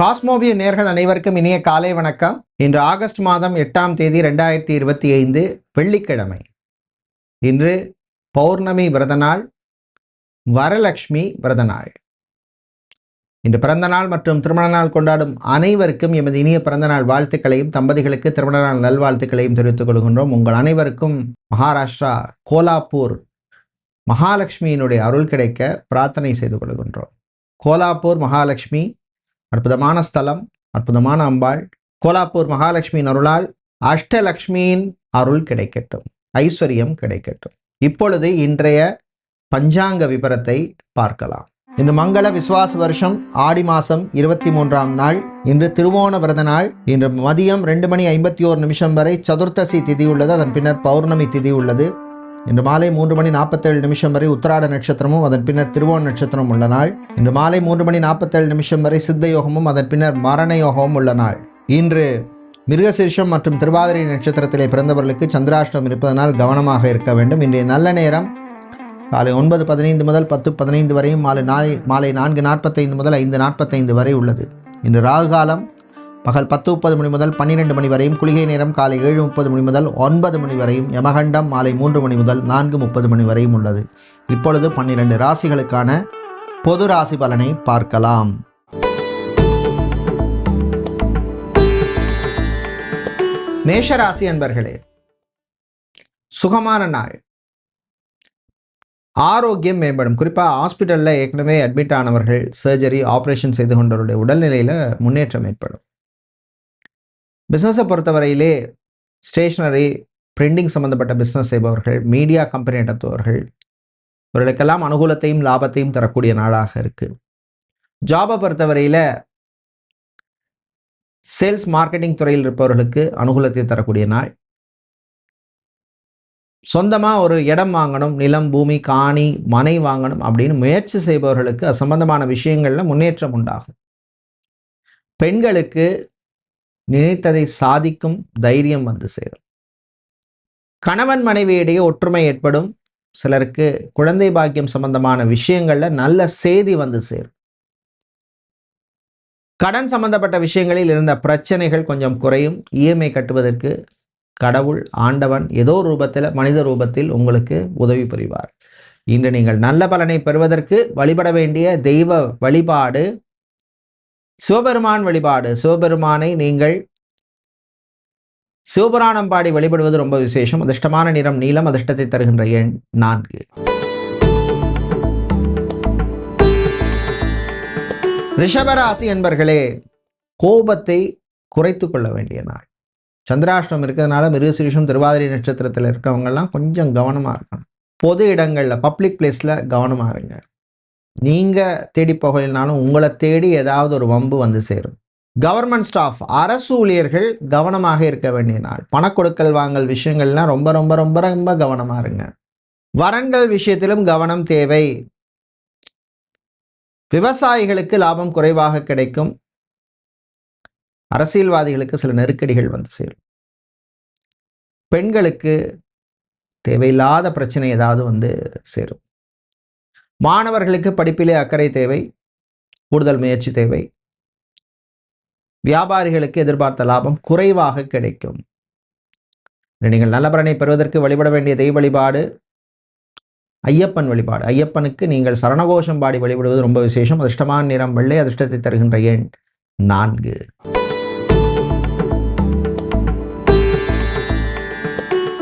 காஸ்மோவிய நேர்கள் அனைவருக்கும் இனிய காலை வணக்கம். இன்று ஆகஸ்ட் மாதம் எட்டாம் தேதி ரெண்டாயிரத்தி இருபத்தி ஐந்து வெள்ளிக்கிழமை. இன்று பௌர்ணமி விரத நாள் வரலக்ஷ்மி விரத நாள் இன்று பிறந்த நாள் மற்றும் திருமண நாள் கொண்டாடும் அனைவருக்கும் எமது இனிய பிறந்த நாள் வாழ்த்துக்களையும் தம்பதிகளுக்கு திருமண நாள் நல்வாழ்த்துக்களையும் தெரிவித்துக் கொள்கின்றோம். உங்கள் அனைவருக்கும் மகாராஷ்டிரா கோலாப்பூர் மகாலட்சுமியினுடைய அருள் கிடைக்க பிரார்த்தனை செய்து கொள்கின்றோம். கோலாப்பூர் மகாலட்சுமி அற்புதமான ஸ்தலம் அற்புதமான அம்பாள் கோலாப்பூர் மகாலட்சுமியின் அருளால் அஷ்டலக்ஷ்மியின் அருள் கிடைக்கட்டும் ஐஸ்வர்யம் கிடைக்கட்டும். இப்பொழுது இன்றைய பஞ்சாங்க விபரத்தை பார்க்கலாம். இந்த மங்கள விசுவாச வருஷம் ஆடி மாசம் இருபத்தி மூன்றாம் நாள். இன்று திருவோண விரத நாள். இன்று மதியம் ரெண்டு மணி ஐம்பத்தி ஓரு நிமிஷம் வரை சதுர்த்தசி திதி உள்ளது. அதன் பின்னர் பௌர்ணமி திதி உள்ளது. இன்று மாலை மூன்று மணி நாற்பத்தேழு நிமிஷம் வரை உத்திராட நட்சத்திரமும் அதன் பின்னர் திருவோண நட்சத்திரம் உள்ள நாள். இன்று மாலை மூன்று மணி நாற்பத்தேழு நிமிஷம் வரை சித்த யோகமும் அதன் பின்னர் மரண யோகமும் உள்ள நாள். இன்று மிருகசீர்ஷம் மற்றும் திருவாதிரை நட்சத்திரத்திலே பிறந்தவர்களுக்கு சந்திராஷ்டம் இருப்பதனால் கவனமாக இருக்க வேண்டும். இன்றைய நல்ல நேரம் காலை ஒன்பது பதினைந்து முதல் பத்து பதினைந்து வரையும் மாலை நாளை மாலை நான்கு நாற்பத்தைந்து முதல் ஐந்து நாற்பத்தைந்து வரை உள்ளது. இன்று ராகு காலம் பகல் பத்து முப்பது மணி முதல் பன்னிரெண்டு மணி வரையும் குளிகை நேரம் காலை ஏழு முப்பது மணி முதல் ஒன்பது மணி வரையும் யமகண்டம் மாலை மூன்று மணி முதல் நான்கு முப்பது மணி வரையும் உள்ளது. இப்பொழுது பன்னிரண்டு ராசிகளுக்கான பொது ராசி பலனை பார்க்கலாம். மேஷராசி அன்பர்களே சுகமான நாள். ஆரோக்கியம் மேம்படும். குறிப்பாக ஹாஸ்பிட்டலில் ஏற்கனவே அட்மிட் ஆனவர்கள் சர்ஜரி ஆப்ரேஷன் செய்து கொண்டவருடைய உடல்நிலையில் முன்னேற்றம் ஏற்படும். பிஸ்னஸை பொறுத்தவரையிலே ஸ்டேஷ்னரி பிரிண்டிங் சம்மந்தப்பட்ட பிஸ்னஸ் செய்பவர்கள் மீடியா கம்பெனி நடத்துபவர்கள் இவர்களுக்கெல்லாம் அனுகூலத்தையும் லாபத்தையும் தரக்கூடிய நாளாக இருக்குது ஜாபை பொறுத்தவரையில் சேல்ஸ் மார்க்கெட்டிங் துறையில் இருப்பவர்களுக்கு அனுகூலத்தை தரக்கூடிய நாள். சொந்தமாக ஒரு இடம் வாங்கணும் நிலம் பூமி காணி மனை வாங்கணும் அப்படின்னு முயற்சி செய்பவர்களுக்கு அது சம்பந்தமான விஷயங்களில் முன்னேற்றம் உண்டாகும். பெண்களுக்கு நினைத்ததை சாதிக்கும் தைரியம் வந்து சேரும். கணவன் மனைவியிடையே ஒற்றுமை ஏற்படும். சிலருக்கு குழந்தை பாக்கியம் சம்பந்தமான விஷயங்களில் நல்ல செய்தி வந்து சேரும். கடன் சம்பந்தப்பட்ட விஷயங்களில் இருந்த பிரச்சனைகள் கொஞ்சம் குறையும். இஎம்ஐ கட்டுவதற்கு கடவுள் ஆண்டவன் ஏதோ ரூபத்தில் மனித ரூபத்தில் உங்களுக்கு உதவி புரிவார். இன்று நீங்கள் நல்ல பலனை பெறுவதற்கு வழிபட வேண்டிய தெய்வ வழிபாடு சிவபெருமான் வழிபாடு. சிவபெருமானை நீங்கள் சிவபுராணம் பாடி வழிபடுவது ரொம்ப விசேஷம். அதிர்ஷ்டமான நிறம் நீளம் அதிர்ஷ்டத்தை தருகின்ற எண் நான்கு. ரிஷபராசி என்பர்களே கோபத்தை குறைத்து கொள்ள வேண்டிய நாள். சந்திராஷ்டம் இருக்கிறதுனால மிருகசிரிஷம் திருவாதிரை நட்சத்திரத்தில் இருக்கிறவங்கெல்லாம் கொஞ்சம் கவனமாக இருக்கணும். பொது இடங்களில் பப்ளிக் பிளேஸில் கவனமாக இருங்க. நீங்கள் தேடி போகலைனாலும் உங்களை தேடி ஏதாவது ஒரு வம்பு வந்து சேரும். கவர்மெண்ட் ஸ்டாஃப் அரசு ஊழியர்கள் கவனமாக இருக்க வேண்டிய நாள். பணக்கொடுக்கல் வாங்கல் விஷயங்கள்லாம் ரொம்ப ரொம்ப ரொம்ப ரொம்ப கவனமாக இருங்க. வரன்கள் விஷயத்திலும் கவனம் தேவை. விவசாயிகளுக்கு லாபம் குறைவாக கிடைக்கும். அரசியல்வாதிகளுக்கு சில நெருக்கடிகள் வந்து சேரும். பெண்களுக்கு தேவையில்லாத பிரச்சனை ஏதாவது வந்து சேரும். மாணவர்களுக்கு படிப்பிலே அக்கறை தேவை கூடுதல் முயற்சி தேவை. வியாபாரிகளுக்கு எதிர்பார்த்த லாபம் குறைவாக கிடைக்கும். நீங்கள் நல்ல பலனை பெறுவதற்கு வழிபட வேண்டிய தெய்வ வழிபாடு ஐயப்பன் வழிபாடு. ஐயப்பனுக்கு நீங்கள் சரணகோஷம் பாடி வழிபடுவது ரொம்ப விசேஷம். அதிர்ஷ்டமான நிறம் வெள்ளை அதிர்ஷ்டத்தை தருகின்ற எண் நான்கு.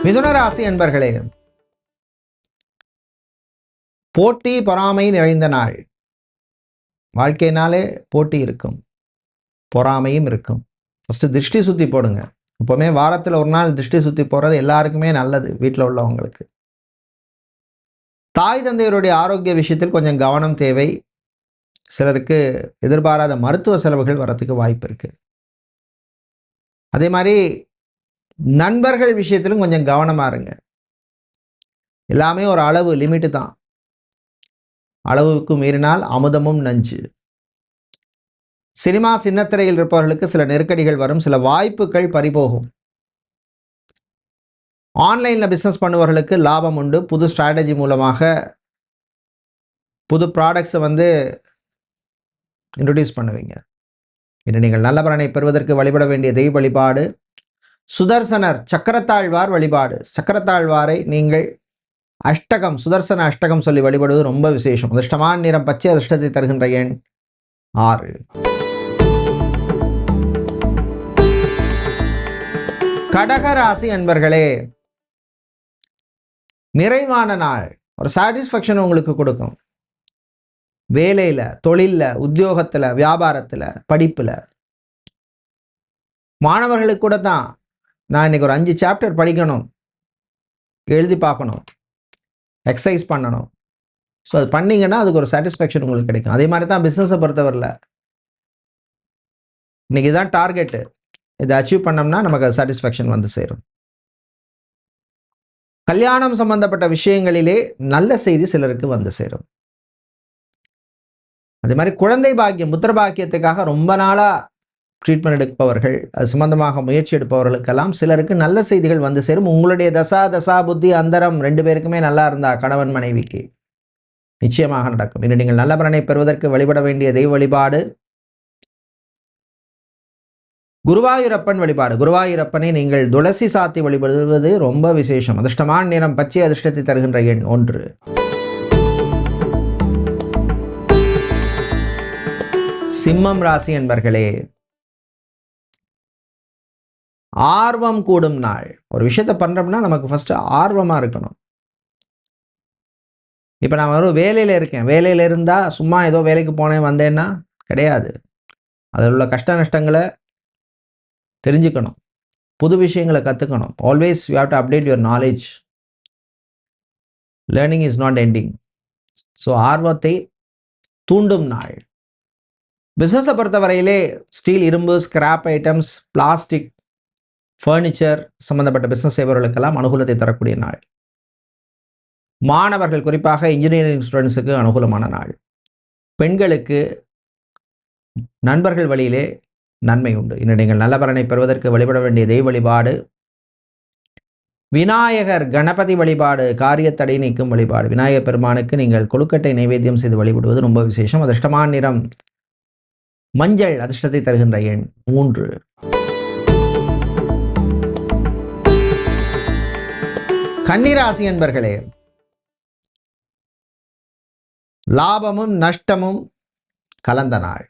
மிதுன ராசி என்பர்களே போட்டி பொறாமை நிறைந்த நாள். வாழ்க்கையினாலே போட்டி இருக்கும். பொறாமையும் இருக்கும். ஃபஸ்ட்டு திருஷ்டி சுற்றி போடுங்க. எப்போவுமே வாரத்தில் ஒரு நாள் திருஷ்டி சுற்றி போகிறது எல்லாருக்குமே நல்லது வீட்டில் உள்ளவங்களுக்கு. தாய் தந்தையருடைய ஆரோக்கிய விஷயத்தில் கொஞ்சம் கவனம் தேவை. சிலருக்கு எதிர்பாராத மருத்துவ செலவுகள் வரத்துக்கு வாய்ப்பு இருக்குது அதே மாதிரி நண்பர்கள் விஷயத்திலும் கொஞ்சம் கவனமாக இருங்க. எல்லாமே ஒரு அளவு லிமிட்டு தான். அளவுக்கு மீறினால் அமுதமும் நஞ்சு. சினிமா சின்னத்திரையில் இருப்பவர்களுக்கு சில நெருக்கடிகள் வரும் சில வாய்ப்புகள் பறிபோகும். ஆன்லைனில் பிஸ்னஸ் பண்ணுவர்களுக்கு லாபம் உண்டு. புது ஸ்ட்ராட்டஜி மூலமாக புது ப்ராடக்ட்ஸை வந்து இன்ட்ரடியூஸ் பண்ணுவீங்க. இன்று நீங்கள் நல்ல பலனை பெறுவதற்கு வழிபட வேண்டிய தெய்வ வழிபாடு. சுதர்சனர் சக்கரத்தாழ்வார் வழிபாடு. சக்கரத்தாழ்வாரை நீங்கள் அஷ்டகம் சுதர்சன அஷ்டகம் சொல்லி வழிபடுவது ரொம்ப விசேஷம். அதிர்ஷ்டமான நிறம் பச்சை அதிர்ஷ்டத்தை தருகின்ற எண் ஆறு. கடகராசி அன்பர்களே நிறைவான நாள். ஒரு சாட்டிஸ்ஃபேக்ஷன் உங்களுக்கு கொடுக்கும். வேலையில் தொழிலில் உத்தியோகத்தில் வியாபாரத்தில் படிப்பில். மாணவர்களுக்கு கூட தான். நான் இன்னைக்கு ஒரு அஞ்சு சாப்டர் படிக்கணும். எழுதி பார்க்கணும். எக்ஸசைஸ் பண்ணணும். ஸோ அது பண்ணிங்கன்னா அதுக்கு ஒரு சாட்டிஸ்ஃபேக்ஷன் உங்களுக்கு கிடைக்கும். அதே மாதிரி தான் பிஸ்னஸை பொறுத்தவரையில். இன்னைக்கு தான் டார்கெட்டு இதை அச்சீவ் பண்ணோம்னா நமக்கு அது சாட்டிஸ்ஃபேக்ஷன் வந்து சேரும். கல்யாணம் சம்பந்தப்பட்ட விஷயங்களிலே நல்ல செய்தி சிலருக்கு வந்து சேரும். அதே மாதிரி குழந்தை பாக்கியம் புத்திர பாக்கியத்துக்காக ரொம்ப நாளாக ட்ரீட்மெண்ட் எடுப்பவர்கள் அது சம்பந்தமாக முயற்சி எடுப்பவர்களுக்கெல்லாம் சிலருக்கு நல்ல செய்திகள் வந்து சேரும். உங்களுடைய தசா தசா புத்தி அந்தரம் ரெண்டு பேருக்குமே நல்லா இருந்தா கணவன் மனைவிக்கு நிச்சயமாக நடக்கும். இன்று நீங்கள் நல்ல பலனை பெறுவதற்கு வழிபட வேண்டிய தெய்வ வழிபாடு. குருவாயூரப்பன் வழிபாடு. குருவாயூரப்பனை நீங்கள் துளசி சாத்தி வழிபடுவது ரொம்ப விசேஷம். அதிர்ஷ்டமான நிறம் பச்சை அதிர்ஷ்டத்தை தருகின்ற எண் ஒன்று. சிம்மம் ராசி என்பர்களே ஆர்வம் கூடும் நாள். ஒரு விஷயத்த பண்ணுறோம்னா நமக்கு ஃபஸ்ட்டு ஆர்வமாக இருக்கணும். இப்போ நான் ஒரு வேலையில் இருக்கேன். வேலையில் இருந்தால் சும்மா ஏதோ வேலைக்கு போனேன் வந்தேன்னா கிடையாது. அதில் உள்ள கஷ்ட நஷ்டங்களை தெரிஞ்சுக்கணும். புது விஷயங்களை கற்றுக்கணும் always you have to update your knowledge learning is not ending so ஆர்வத்தை தூண்டும் நாள். பிஸ்னஸை பொறுத்தவரையிலே ஸ்டீல் இரும்பு ஸ்கிராப் ஐட்டம்ஸ் பிளாஸ்டிக் ஃபர்னிச்சர் சம்பந்தப்பட்ட பிஸ்னஸ் செய்பவர்களுக்கெல்லாம் அனுகூலத்தை தரக்கூடிய நாள். மாணவர்கள் குறிப்பாக இன்ஜினியரிங் ஸ்டூடெண்ட்ஸுக்கு அனுகூலமான நாள். பெண்களுக்கு நண்பர்கள் வழியிலே நன்மை உண்டு. இன்று நீங்கள் நல்ல பலனை பெறுவதற்கு வழிபட வேண்டிய தெய்வ வழிபாடு விநாயகர் கணபதி வழிபாடு காரியத்தடை நீக்கும் வழிபாடு. விநாயகர் பெருமானுக்கு நீங்கள் கொழுக்கட்டை நைவேத்தியம் செய்து வழிபடுவது ரொம்ப விசேஷம். அதிர்ஷ்டமான நிறம் மஞ்சள் அதிர்ஷ்டத்தை தருகின்ற எண் மூன்று. கன்னிராசி என்பர்களே லாபமும் நஷ்டமும் கலந்த நாள்.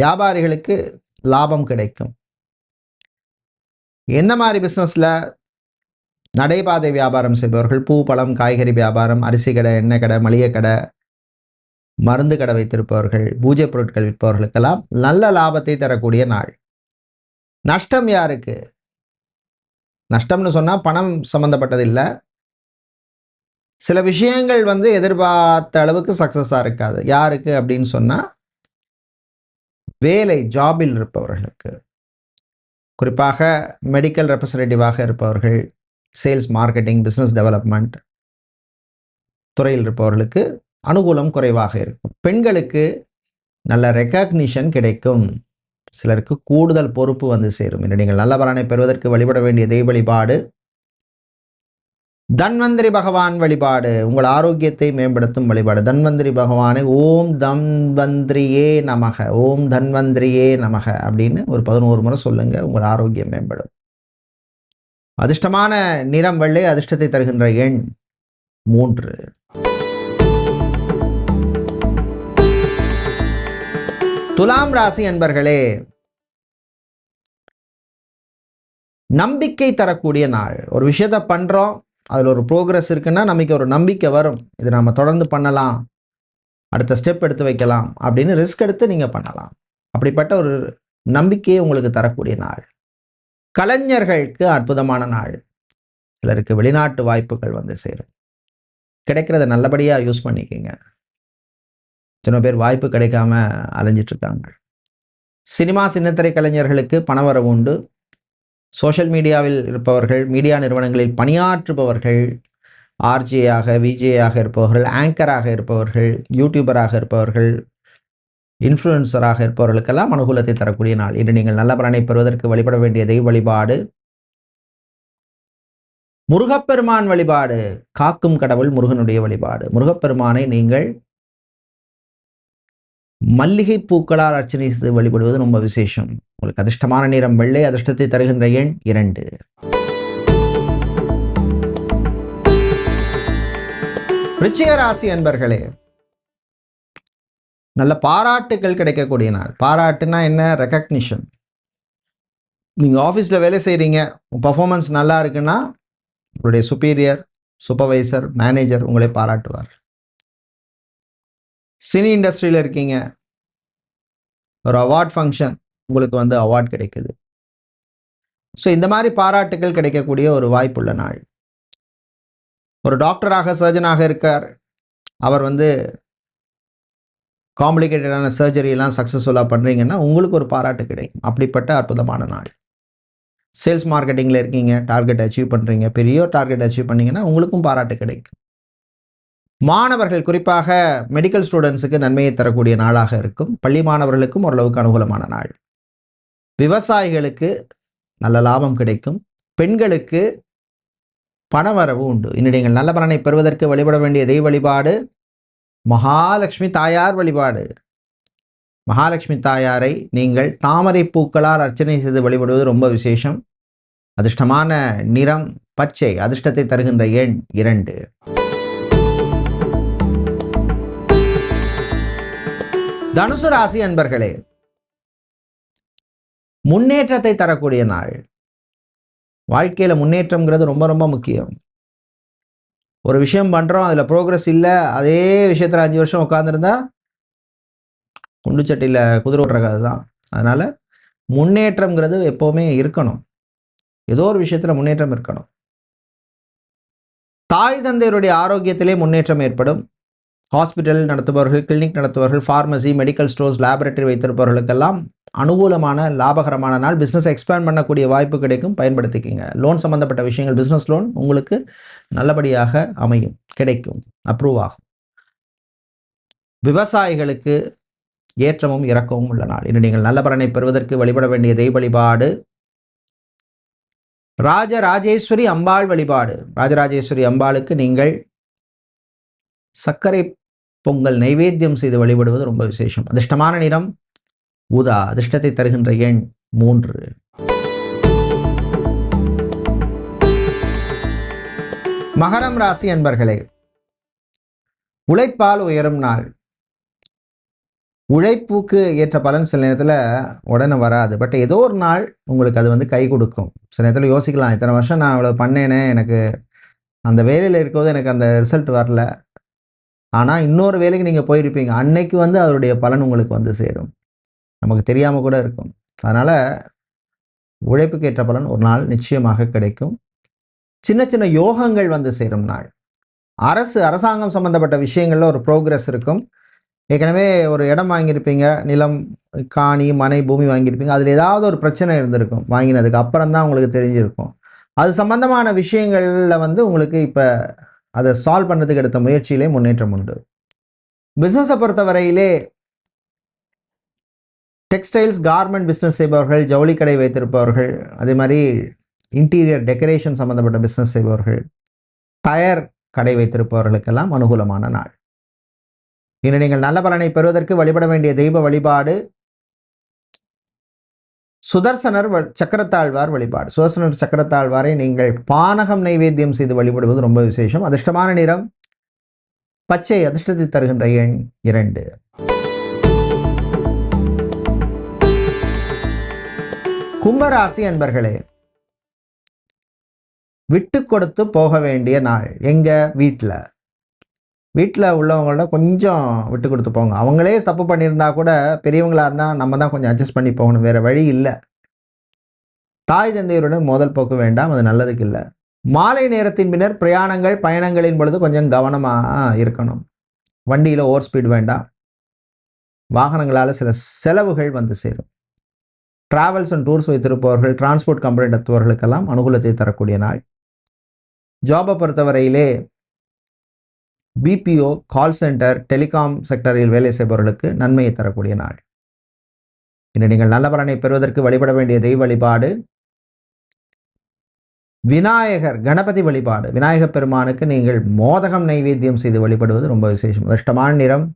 வியாபாரிகளுக்கு லாபம் கிடைக்கும். என்ன மாதிரி பிஸ்னஸில் நடைபாதை வியாபாரம் செய்பவர்கள் பூ பழம் காய்கறி வியாபாரம் அரிசி கடை எண்ணெய் கடை மளிகை கடை மருந்து கடை வைத்திருப்பவர்கள் பூஜை பொருட்கள் விற்பவர்களுக்கெல்லாம் நல்ல லாபத்தை தரக்கூடிய நாள். நஷ்டம் யாருக்கு? நஷ்டம்னு சொன்னால் பணம் சம்மந்தப்பட்டது இல்லை. சில விஷயங்கள் வந்து எதிர்பார்த்த அளவுக்கு சக்ஸஸாக இருக்காது. யாருக்கு அப்படின்னு சொன்னால் வேலை ஜாபில் இருப்பவர்களுக்கு. குறிப்பாக மெடிக்கல் ரெப்ரசன்டேட்டிவாக இருப்பவர்கள் சேல்ஸ் மார்க்கெட்டிங் பிஸ்னஸ் டெவலப்மெண்ட் துறையில் இருப்பவர்களுக்கு அனுகூலம் குறைவாக இருக்கும். பெண்களுக்கு நல்ல ரெக்கக்னிஷன் கிடைக்கும். சிலருக்கு கூடுதல் பொறுப்பு வந்து சேரும். இன்று நீங்கள் நல்ல பலனை பெறுவதற்கு வழிபட வேண்டிய தெய்வ வழிபாடு. தன்வந்திரி பகவான் வழிபாடு. உங்கள் ஆரோக்கியத்தை மேம்படுத்தும் வழிபாடு. தன்வந்திரி பகவானை ஓம் தன்வந்திரியே நமக. ஓம் தன்வந்திரியே நமக அப்படின்னு ஒரு பதினோரு முறை சொல்லுங்க. உங்கள் ஆரோக்கியம் மேம்படும். அதிர்ஷ்டமான நிறம் வெள்ளை அதிர்ஷ்டத்தை தருகின்ற எண் மூன்று. துலாம் ராசி என்பர்களே நம்பிக்கை தரக்கூடிய நாள். ஒரு விஷயத்த பண்றோம் அதில் ஒரு ப்ரோக்ரஸ் இருக்குன்னா நமக்கு ஒரு நம்பிக்கை வரும். இது நம்ம தொடர்ந்து பண்ணலாம். அடுத்த ஸ்டெப் எடுத்து வைக்கலாம். அப்படின்னு ரிஸ்க் எடுத்து நீங்கள் பண்ணலாம். அப்படிப்பட்ட ஒரு நம்பிக்கையை உங்களுக்கு தரக்கூடிய நாள். கலைஞர்களுக்கு அற்புதமான நாள். சிலருக்கு வெளிநாட்டு வாய்ப்புகள் வந்து சேரும். கிடைக்கிறத நல்லபடியாக யூஸ் பண்ணிக்கோங்க. எத்தனை பேர் வாய்ப்பு கிடைக்காம அலைஞ்சிட்டு இருக்காங்க சினிமா சின்னத்திரை கலைஞர்களுக்கு பணவரவு உண்டு. சோஷியல் மீடியாவில் இருப்பவர்கள் மீடியா நிறுவனங்களில் பணியாற்றுபவர்கள் ஆர்ஜேயாக விஜேயாக இருப்பவர்கள் ஆங்கராக இருப்பவர்கள் யூடியூபராக இருப்பவர்கள் இன்ஃப்ளூயன்சராக இருப்பவர்களுக்கெல்லாம் அனுகூலத்தை தரக்கூடிய நாள். இன்று நீங்கள் நல்ல பலனை பெறுவதற்கு வழிபட வேண்டிய தெய்வ வழிபாடு. முருகப்பெருமான் வழிபாடு காக்கும் கடவுள் முருகனுடைய வழிபாடு. முருகப்பெருமானை நீங்கள் மல்லிகை பூக்களால் அர்ச்சனை செய்து வழிபடுவது ரொம்ப விசேஷம். உங்களுக்கு அதிர்ஷ்டமான நிறம் வெள்ளை அதிர்ஷ்டத்தை தருகின்ற எண் இரண்டு. ரிச்சிக ராசி அன்பர்களே நல்ல பாராட்டுகள் கிடைக்கக்கூடிய நாள். பாராட்டுனா என்ன? ரெக்கக்னிஷன் நீங்கள் ஆஃபீஸில் வேலை செய்கிறீங்க பர்ஃபார்மன்ஸ் நல்லா இருக்குன்னா உங்களுடைய சுப்பீரியர் சூப்பர்வைசர் மேனேஜர் உங்களை பாராட்டுவார். சினி இண்டஸ்ட்ரியில் இருக்கீங்க. ஒரு அவார்ட் ஃபங்க்ஷன் உங்களுக்கு வந்து அவார்ட் கிடைக்குது. ஸோ இந்த மாதிரி பாராட்டுகள் கிடைக்கக்கூடிய ஒரு வாய்ப்புள்ள நாள். ஒரு டாக்டராக சர்ஜனாக இருக்கார். அவர் வந்து காம்ப்ளிகேட்டடான சர்ஜரியெல்லாம் சக்ஸஸ்ஃபுல்லாக பண்ணுறீங்கன்னா உங்களுக்கு ஒரு பாராட்டு கிடைக்கும். அப்படிப்பட்ட அற்புதமான நாள். சேல்ஸ் மார்க்கெட்டிங்கில் இருக்கீங்க டார்கெட் அச்சீவ் பண்ணுறீங்க பெரிய டார்கெட் அச்சீவ் பண்ணீங்கன்னா உங்களுக்கும் பாராட்டு கிடைக்கும். மாணவர்கள் குறிப்பாக மெடிக்கல் ஸ்டூடெண்ட்ஸுக்கு நன்மையை தரக்கூடிய நாளாக இருக்கும். பள்ளி மாணவர்களுக்கும் ஓரளவுக்கு அனுகூலமான நாள். விவசாயிகளுக்கு நல்ல லாபம் கிடைக்கும். பெண்களுக்கு பணவரவு உண்டு. இனி நீங்கள் நல்ல பலனை பெறுவதற்கு வழிபட வேண்டிய தெய்வ வழிபாடு மகாலட்சுமி தாயார் வழிபாடு. மகாலட்சுமி தாயாரை நீங்கள் தாமரை பூக்களால் அர்ச்சனை செய்து வழிபடுவது ரொம்ப விசேஷம். அதிர்ஷ்டமான நிறம் பச்சை அதிர்ஷ்டத்தை தருகின்ற எண் இரண்டு. தனுசு ராசி அன்பர்களே முன்னேற்றத்தை தரக்கூடிய நாள். வாழ்க்கையில முன்னேற்றம்ங்கிறது ரொம்ப ரொம்ப முக்கியம். ஒரு விஷயம் பண்றோம் அதுல ப்ரோக்ரஸ் இல்லை அதே விஷயத்துல அஞ்சு வருஷம் உட்காந்துருந்தா குண்டுச்சட்டியில் குதிரை ஓட்டுற கதை தான் அதனால முன்னேற்றம்ங்கிறது எப்போவுமே இருக்கணும். ஏதோ ஒரு விஷயத்துல முன்னேற்றம் இருக்கணும். தாய் தந்தையருடைய ஆரோக்கியத்திலே முன்னேற்றம் ஏற்படும். ஹாஸ்பிட்டல் நடத்துபவர்கள் கிளினிக் நடத்துபவர்கள் ஃபார்மசி மெடிக்கல் ஸ்டோர்ஸ் லேபரட்டரி வைத்திருப்பவர்களுக்கெல்லாம் அனுகூலமான லாபகரமான நாள் பிஸ்னஸ் எக்ஸ்பேண்ட் பண்ணக்கூடிய வாய்ப்பு கிடைக்கும். பயன்படுத்திக்கிங்க. லோன் சம்மந்தப்பட்ட விஷயங்கள் பிஸ்னஸ் லோன் உங்களுக்கு நல்லபடியாக அமையும் கிடைக்கும் அப்ரூவ் ஆகும். விவசாயிகளுக்கு ஏற்றமும் இறக்கமும் உள்ள நாள். இன்று நீங்கள் நல்ல பலனை பெறுவதற்கு வழிபட வேண்டிய தெய்வ வழிபாடு. ராஜராஜேஸ்வரி அம்பாள் வழிபாடு. ராஜராஜேஸ்வரி அம்பாளுக்கு நீங்கள் சர்க்கரை பொங்கல் நைவேத்தியம் செய்து வழிபடுவது ரொம்ப விசேஷம். அதிர்ஷ்டமான நிறம் ஊதா. அதிர்ஷ்டத்தை தருகின்ற எண் மூன்று. மகரம் ராசி அன்பர்களே உழைப்பால் உயரும் நாள். உழைப்புக்கு ஏற்ற பலன் சில நேரத்தில் உடனே வராது. பட் ஏதோ ஒரு நாள் உங்களுக்கு அது வந்து கை கொடுக்கும். சில நேரத்தில் யோசிக்கலாம் இத்தனை வருஷம் நான் அவ்வளோ பண்ணேனே எனக்கு அந்த வேலையில் இருக்கும்போது எனக்கு அந்த ரிசல்ட் வரல. ஆனால் இன்னொரு வேலைக்கு நீங்கள் போயிருப்பீங்க. அன்னைக்கு வந்து அவருடைய பலன் உங்களுக்கு வந்து சேரும். நமக்கு தெரியாமல் கூட இருக்கும். அதனால் உழைப்புக்கு ஏற்ற பலன் ஒரு நாள் நிச்சயமாக கிடைக்கும். சின்ன சின்ன யோகங்கள் வந்து சேரும் நாள். அரசு அரசாங்கம் சம்மந்தப்பட்ட விஷயங்களில் ஒரு ப்ரோக்ரஸ் இருக்கும். ஏற்கனவே ஒரு இடம் வாங்கியிருப்பீங்க. நிலம் காணி மனை பூமி வாங்கியிருப்பீங்க. அதில் ஏதாவது ஒரு பிரச்சனை இருந்திருக்கும் வாங்கினதுக்கு அப்புறம் தான் உங்களுக்கு தெரிஞ்சிருக்கும். அது சம்மந்தமான விஷயங்களில் வந்து உங்களுக்கு இப்போ அதை சால்வ் பண்ணுறதுக்கு எடுத்த முயற்சியிலே முன்னேற்றம் உண்டு. பிஸ்னஸை பொறுத்தவரையிலே டெக்ஸ்டைல்ஸ் கார்மெண்ட் பிஸ்னஸ் செய்பவர்கள் ஜவுளி கடை வைத்திருப்பவர்கள் அதே மாதிரி இன்டீரியர் டெக்கரேஷன் சம்மந்தப்பட்ட பிஸ்னஸ் செய்பவர்கள் டயர் கடை வைத்திருப்பவர்களுக்கெல்லாம் அனுகூலமான நாள். இன்று நீங்கள் நல்ல பலனை பெறுவதற்கு வழிபட வேண்டிய தெய்வ வழிபாடு சுதர்சனர் சக்கரத்தாழ்வார் வழிபாடு. சுதர்சனர் சக்கரத்தாழ்வாரை நீங்கள் பானகம் நைவேத்தியம் செய்து வழிபடுவது ரொம்ப விசேஷம். அதிர்ஷ்டமான நிறம் பச்சை அதிர்ஷ்டத்தை தருகின்ற எண் இரண்டு. கும்பராசி அன்பர்களே விட்டு கொடுத்து போக வேண்டிய நாள் எங்க? வீட்டில் வீட்டில் உள்ளவங்களோட கொஞ்சம் விட்டு கொடுத்து போங்க. அவங்களே தப்பு பண்ணியிருந்தா கூட பெரியவங்களாக இருந்தால் நம்ம தான் கொஞ்சம் அட்ஜஸ்ட் பண்ணி போகணும். வேறு வழி இல்லை. தாய் தந்தையருடன் மோதல் போக்கு வேண்டாம். அது நல்லதுக்கு இல்லை. மாலை நேரத்தின் பின்னர் பிரயாணங்கள் பயணங்களின் பொழுது கொஞ்சம் கவனமாக இருக்கணும். வண்டியில் ஓவர் ஸ்பீட் வேண்டாம். வாகனங்களால் சில செலவுகள் வந்து சேரும். டிராவல்ஸ் அண்ட் டூர்ஸ் வைத்திருப்பவர்கள் டிரான்ஸ்போர்ட் கம்பெனி நடத்துபவர்களுக்கெல்லாம் அனுகூலத்தை தரக்கூடிய நாள். ஜாபை பொறுத்தவரையிலே பிபிஓ கால் சென்டர் டெலிகாம் செக்டரில் வேலை செய்பவர்களுக்கு நன்மையை தரக்கூடிய நாள் இன்று நீங்கள் நல்ல பலனை பெறுவதற்கு வழிபட வேண்டிய தெய்வ வழிபாடு. விநாயகர் கணபதி வழிபாடு. விநாயகப் பெருமானுக்கு நீங்கள் மோதகம் நைவேத்தியம் செய்து வழிபடுவது ரொம்ப விசேஷம். அதிர்ஷ்டமான நிறம்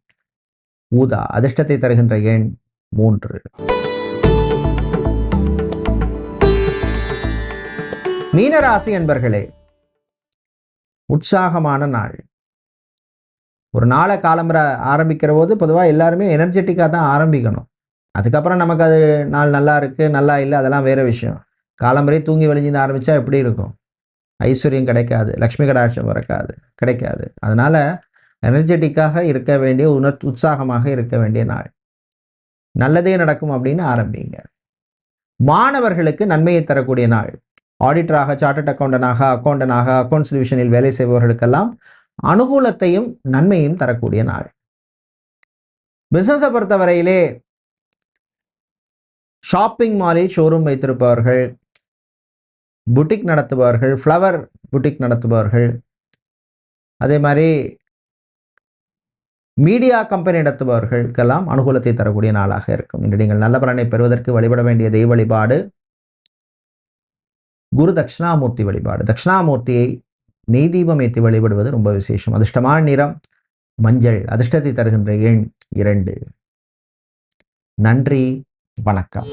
ஊதா. அதிர்ஷ்டத்தை தருகின்ற எண் மூன்று. மீனராசி என்பர்களே உற்சாகமான நாள். ஒரு நாளை காலம்பரை ஆரம்பிக்கிற போது பொதுவாக எல்லாருமே எனர்ஜெட்டிக்காக தான் ஆரம்பிக்கணும். அதுக்கப்புறம் நமக்கு அது நாள் நல்லா இருக்குது நல்லா இல்லை அதெல்லாம் வேறு விஷயம். காலம்பரே தூங்கி வலிஞ்சுன்னு ஆரம்பித்தா எப்படி இருக்கும்? ஐஸ்வர்யம் கிடைக்காது லக்ஷ்மி கடாட்சம் பிறக்காது கிடைக்காது. அதனால் எனர்ஜெட்டிக்காக இருக்க வேண்டிய உணர் உற்சாகமாக இருக்க வேண்டிய நாள். நல்லதே நடக்கும் அப்படின்னு ஆரம்பிங்க. மாணவர்களுக்கு நன்மையை தரக்கூடிய நாள். ஆடிட்டராக சார்ட்டட் அக்கௌண்டனாக அக்கௌண்டனாக அக்கௌண்ட்ஸ் டிவிஷனில் வேலை செய்பவர்களுக்கெல்லாம் அனுகூலத்தையும் நன்மையும் தரக்கூடிய நாள். பிசினஸை பொறுத்தவரையிலே ஷாப்பிங் மாலில் ஷோரூம் வைத்திருப்பவர்கள் புட்டிக் நடத்துபவர்கள் ஃப்ளவர் புட்டிக் நடத்துபவர்கள் அதே மாதிரி மீடியா கம்பெனி நடத்துபவர்களுக்கெல்லாம் அனுகூலத்தை தரக்கூடிய நாளாக இருக்கும். இன்று நீங்கள் நல்ல பலனை பெறுவதற்கு வழிபட வேண்டிய தெய்வ வழிபாடு குரு தட்சிணாமூர்த்தி வழிபாடு. தட்சிணாமூர்த்தியை நெய் தீபம் ஏற்றி வழிபடுவது ரொம்ப விசேஷம். அதிர்ஷ்டமான நிறம் மஞ்சள். அதிர்ஷ்டத்தை தருகின்ற எண் இரண்டு. நன்றி வணக்கம்.